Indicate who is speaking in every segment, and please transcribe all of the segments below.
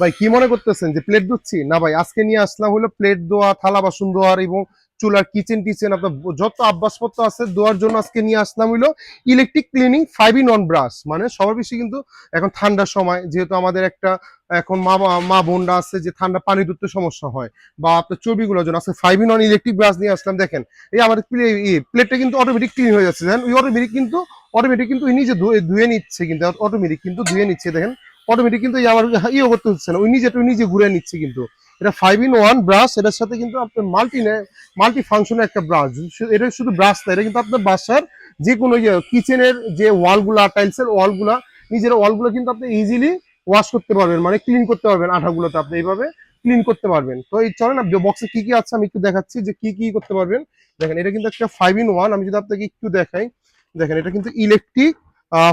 Speaker 1: ভাই, কি মনে করতেছেন যে প্লেট ধুচ্ছি? না ভাই, আজকে নিয়ে আসলাম হলো প্লেট ধোয়া, থালা বাসন ধোয়ার এবং চুলার কিচেন টিচেন, আপনার যত আব্বাসপত্র আছে ধোয়ার জন্য আজকে নিয়ে আসলাম হলো electric cleaning five in one brush মানে সবার বেশি কিন্তু এখন ঠান্ডার সময়, যেহেতু আমাদের একটা এখন মা, মা- বোনরা আছে যে ঠান্ডা পানি ধরতে সমস্যা হয় বা আপনার চর্বিগুলোর জন্য আজকে five in one electric brush নিয়ে আসলাম, দেখেন। এই আমাদের প্লেটটা কিন্তু অটোমেটিক ক্লিন হয়ে যাচ্ছে। দেখেন, ওই অটোমেটিক কিন্তু অটোমেটিক কিন্তু নিজে ধুয়ে নিচ্ছে কিন্তু অটোমেটিক কিন্তু ধুয়ে নিচ্ছে, দেখেন। অটোমেটিক কিন্তু আমার ইয়ে করতে হচ্ছে না। ওই নিজেটা ওই নিজে ঘুরে নিচ্ছে কিন্তু। এটা ফাইভ ইন ওয়ান ব্রাশ এটার সাথে কিন্তু আপনার মাল্টি মাল্টি ফাংশনের একটা ব্রাশ এটা শুধু ব্রাশ না, এটা কিন্তু আপনার বাসার যে কোনো কিচেনের যে ওয়ালগুলা টাইলসের ওয়ালগুলা নিজের ওয়ালগুলো কিন্তু আপনি ইজিলি ওয়াশ করতে পারবেন। মানে ক্লিন করতে পারবেন আঠাগুলোতে আপনি এইভাবে ক্লিন করতে পারবেন। তো এই চলেন না বক্সে কি কি আছে আমি একটু দেখাচ্ছি যে কি কি করতে পারবেন। দেখেন, এটা কিন্তু একটা ফাইভ ইন ওয়ান আমি যদি আপনাকে একটু দেখাই। দেখেন, এটা কিন্তু ইলেকট্রিক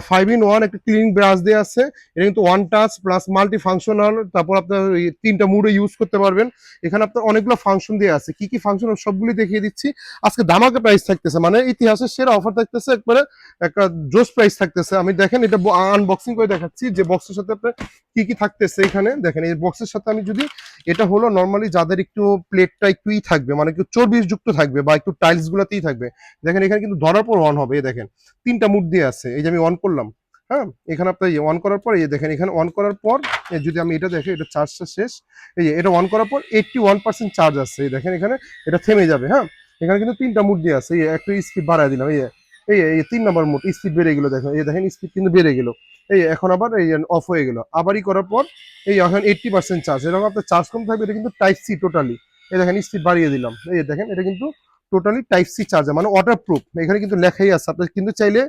Speaker 1: ফাইভ ইন ওয়ান একটা ক্লিনিং ব্রাশ দেওয়া আছে। এটা কিন্তু one touch plus multi functional তারপর আপনার তিনটা মুডে ইউজ করতে পারবেন। এখানে আপনার অনেকগুলো ফাংশন দেওয়া আছে। কি কি ফাংশন সবগুলি দেখিয়ে দিচ্ছি। আজকে দামাকে প্রাইস থাকতেছে মানে ইতিহাসের সেরা অফার থাকতেছে, একবারে একটা জোস প্রাইস থাকতেছে। আমি দেখেন, এটা আনবক্সিং করে দেখাচ্ছি যে বক্সের সাথে আপনার কি কি থাকতেছে এখানে। দেখেন, এই বক্সের সাথে আমি যদি, এটা হলো নর্মালি যাদের একটু প্লেটটা একটু ই থাকবে মানে একটু চর্বি যুক্ত থাকবে বা একটু টাইলস গুলাতেই থাকবে। দেখেন, এখানে কিন্তু ধরার পর অন হবে দেখেন। তিনটা মুড দিয়ে আছে। এই যে আমি অন করলাম হ্যাঁ? এখানে আপনার অন করার পর, এই দেখেন, এখানে অন করার পর যদি আমি এটা দেখি, এটা চার্জটা শেষ, এই যে এটা অন করার পর এইটটি ওয়ান পার্সেন্ট চার্জ আসছে, এই দেখেন এখানে, এটা থেমে যাবে হ্যাঁ? এখানে কিন্তু তিনটা মুড দিয়ে আছে, এই একটু স্পিড বাড়ায় দিলাম, এই এই এই তিন নম্বর মুড স্পিড বেড়ে গেলো, দেখেন, এই দেখেন স্পিড কিন্তু বেড়ে গেলো, এই এখন আবার, এই অফ হয়ে গেলো, আবারই করার পর, এই এখন এইটটি পার্সেন্ট চার্জ এরকম আপনার চার্জ কম থাকবে, এটা কিন্তু টাইপ সি টোটালি এই দেখেন স্পিড বাড়িয়ে দিলাম, এই দেখেন, এটা কিন্তু টোটালি টাইপ সি চার্জার মানে ওয়াটার প্রুফ এখানে কিন্তু লেখাই আছে। আপনার কিন্তু চাইলে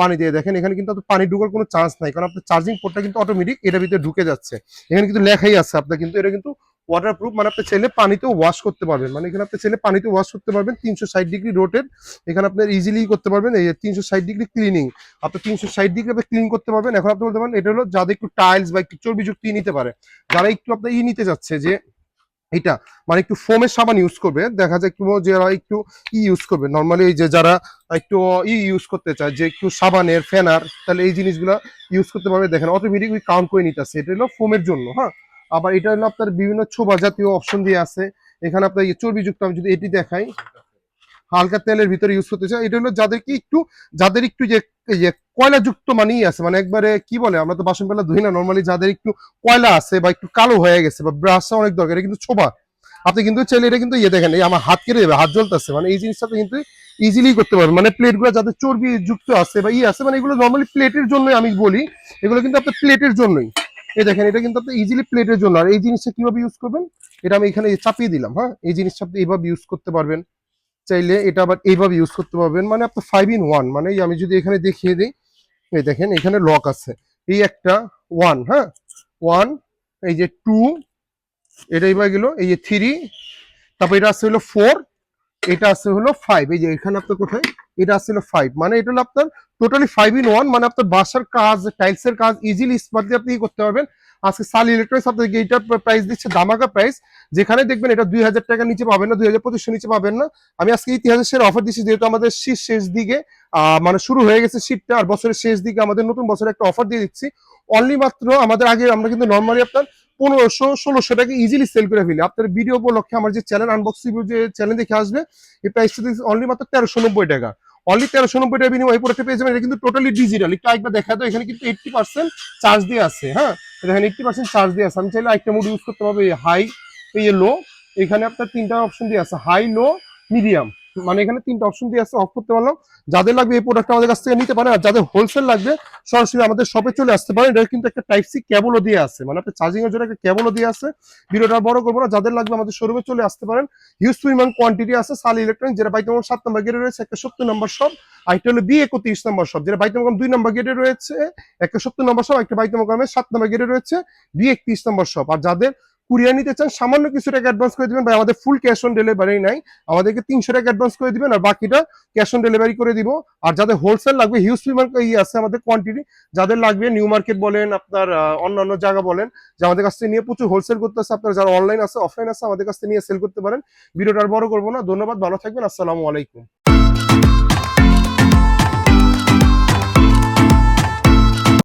Speaker 1: পানি দিয়ে দেখেন, এখানে কিন্তু আপনার পানি ঢুকার কোনো চান্স নাই, কারণ আপনার চার্জিং পোর্টটা কিন্তু অটোমেটিক এটার ভিতরে ঢুকে যাচ্ছে। এখানে কিন্তু লেখাই আছে, আপনার কিন্তু এটা কিন্তু ওয়াটার প্রুফ মানে আপনি চাইলে পানিতেও ওয়াশ করতে পারবেন। মানে এখানে আপনি চাইলে পানিতে ওয়াশ করতে পারবেন, তিনশো ষাট ডিগ্রি রোটেড এখানে আপনার ইজিলি করতে পারবেন, এই তিনশো ষাট ডিগ্রি ক্লিনিং আপনি তিনশো ষাট ডিগ্রি আপনি ক্লিন করতে পারবেন। এখন আপনি বলতে পারেন, এটা হলো যাদের একটু টাইলস বা একটু চর্বিযুক্ত নিতে পারে। যারা একটু আপনার ই নিতে যাচ্ছে যে এটা মানে একটু ফোমের সাবান ইউজ করবে, দেখা যায় কি যারা একটু ই ইউজ করবে। নর্মালি যে যারা একটু ই ইউজ করতে চায়, যে একটু সাবানের, ফেনার, তাহলে এই জিনিসগুলো ইউজ করতে পারবে। দেখেন অটোমেটিক ওই কাউন্ট করে নিতেছে এটা হলো ফোমের জন্য হ্যাঁ? আবার এটা হলো আপনার বিভিন্ন ছোবা জাতীয় অপশন দিয়ে আছে। এখানে আপনার চর্বিযুক্ত, আমি যদি এটি দেখাই। হালকা তেলের ভিতরে ইউজ করতে চাই। এটা হলো যাদের কি একটু যাদের একটু যে যে কয়লা যুক্ত মানেই আছে। মানে একবারে কি বলে, আমরা তো বাসন পেলা ধুই না। নর্মালি যাদের একটু কয়লা আছে বা একটু কালো হয়ে গেছে বা ব্রাশটা অনেক দরকার কিন্তু ছোবা আপনি কিন্তু চাইলে এটা কিন্তু ইয়ে দেখেন, এই আমার হাত কেটে দেবে হাত জ্বলতেছে। মানে এই জিনিসটা কিন্তু ইজিলি করতে পারবেন। মানে প্লেটগুলো যাদের চর্বি যুক্ত আছে বা ই আছে মানে এগুলো নর্মালি প্লেটের জন্যই আমি বলি, এগুলো কিন্তু আপনার প্লেটের জন্যই। এই দেখেন, এটা কিন্তু আপনি ইজিলি প্লেটের জন্য। আর এই জিনিসটা কীভাবে ইউজ করবেন? এটা আমি এখানে চাপিয়ে দিলাম হ্যাঁ? এই জিনিসটা আপনি এইভাবে ইউজ করতে পারবেন। চাইলে এটা আবার এইভাবে ইউজ করতে পারবেন মানে আপনার ফাইভ ইন ওয়ান মানে আমি যদি এখানে দেখিয়ে দিই, এই দেখেন এখানে লক আছে। এই একটা ওয়ান হ্যাঁ? ওয়ান এই যে টু এটা এবার গেল, এই যে থ্রি তারপর এটা আছে হলো ফোর এটা আছে হলো ফাইভ এই যে এখানে আপনার কোথায়? এটা আছে হলো ফাইভ মানে এটা হলো আপনার টোটালি ফাইভ ইন ওয়ান মানে আপনার বাসার কাজ টাইলসের কাজ ইজিলি স্মার্টলি আপনি করতে পারবেন। আজকে সাল ইলেকট্রনিক্স আপনাকে এইটার প্রাইস দিচ্ছে দামাকা প্রাইস যেখানে দেখবেন এটা দুই হাজার টাকার নিচে পাবেন না, দুই হাজার পঁচিশশো নিচে পাবেন না। আমি আজকে ইতিহাসের সেরা অফার দিচ্ছি, যেহেতু আমাদের শীত শেষ দিকে মানে শুরু হয়ে গেছে শীতটা, আর বছরের শেষ দিকে আমাদের নতুন বছরে একটা অফার দিয়ে দিচ্ছি। অনলি মাত্র আমাদের আগে আমরা কিন্তু নর্মালি আপনার পনেরোশো, ষোলোশো টাকা ইজিলি সেল করে ফেলি। আপনার ভিডিও উপলক্ষে আমার যে চ্যানেল আনবক্সিং যে চ্যানেল দেখে আসবে, এই প্রাইসটা দিচ্ছি অনলি মাত্র তেরোশো নব্বই টাকা। অনলি তেরোশো নব্বই টাকা বিনিময় এই প্রোডাক্টটা পেয়ে যাবেন। এটা কিন্তু টোটালি ডিজিটাল একটু একবার দেখা দাও, এখানে কিন্তু এইটটি পার্সেন্ট চার্জ দিয়ে আছে হ্যাঁ? এখানে এইটটি পার্সেন্ট চার্জ দিয়ে আছে। আমি চাইলে একটা মোড ইউজ করতে পারব হাই এই লো এখানে আপনার তিনটা অপশন দিয়ে আছে হাই লো মিডিয়াম মানে এখানে তিনটা অপশন দিয়ে আছে অফ করতে পারলাম। যাদের লাগবে এই প্রোডাক্ট আমাদের কাছ থেকে নিতে পারেন, আর যাদের হোলসেল লাগবে, সরাসরি আমাদের শপে চলে আসতে পারেন। এটা কিন্তু একটা টাইপ সি কেবলও দিয়ে আছে। মানে আপনার চার্জিং এর জন্য একটা কেবলও দিয়ে আছে। ভিডিওটা বড় করব না, যাদের লাগবে আমাদের শোরুমে চলে আসতে পারেন। হিউজ পরিমাণ কোয়ান্টিটি আছে সাল ইলেকট্রনিক যেটা বাইক নম্বর সাত নম্বর গেটে রয়েছে একটা সত্তর নম্বর সব আরেকটা হলো বি একত্রিশ নম্বর সব যেটা বাইক নম্বর দুই নম্বর গেটে রয়েছে একটা সত্তর নম্বর সব একটা বাইক নম্বর সাত নম্বর গেটে রয়েছে বি একত্রিশ নম্বর সব আর যাদের কুরিয়ার নিতে চান, সামান্য কিছু টাকা অ্যাডভান্স করে দিবেন। ভাই, আমাদের ফুল ক্যাশ অন ডেলিভারি নাই। আমাদেরকে তিনশো টাকা অ্যাডভান্স করে দিবেন আর বাকিটা ক্যাশ অন ডেলিভারি করে দিব। আর যাদের হোলসেল লাগবে হিউজ পরিমাণ ইয়ে আছে আমাদের কোয়ান্টিটি যাদের লাগবে নিউ মার্কেট বলেন, আপনার অন্যান্য জায়গা বলেন, যে আমাদের কাছ থেকে নিয়ে প্রচুর হোলসেল করতে আছে, আপনারা যারা অনলাইন আছে অফলাইন আছে, আমাদের কাছ থেকে নিয়ে সেল করতে পারেন। ভিডিওটা আর বড় করব না। ধন্যবাদ, ভালো থাকবেন। আসসালামু আলাইকুম।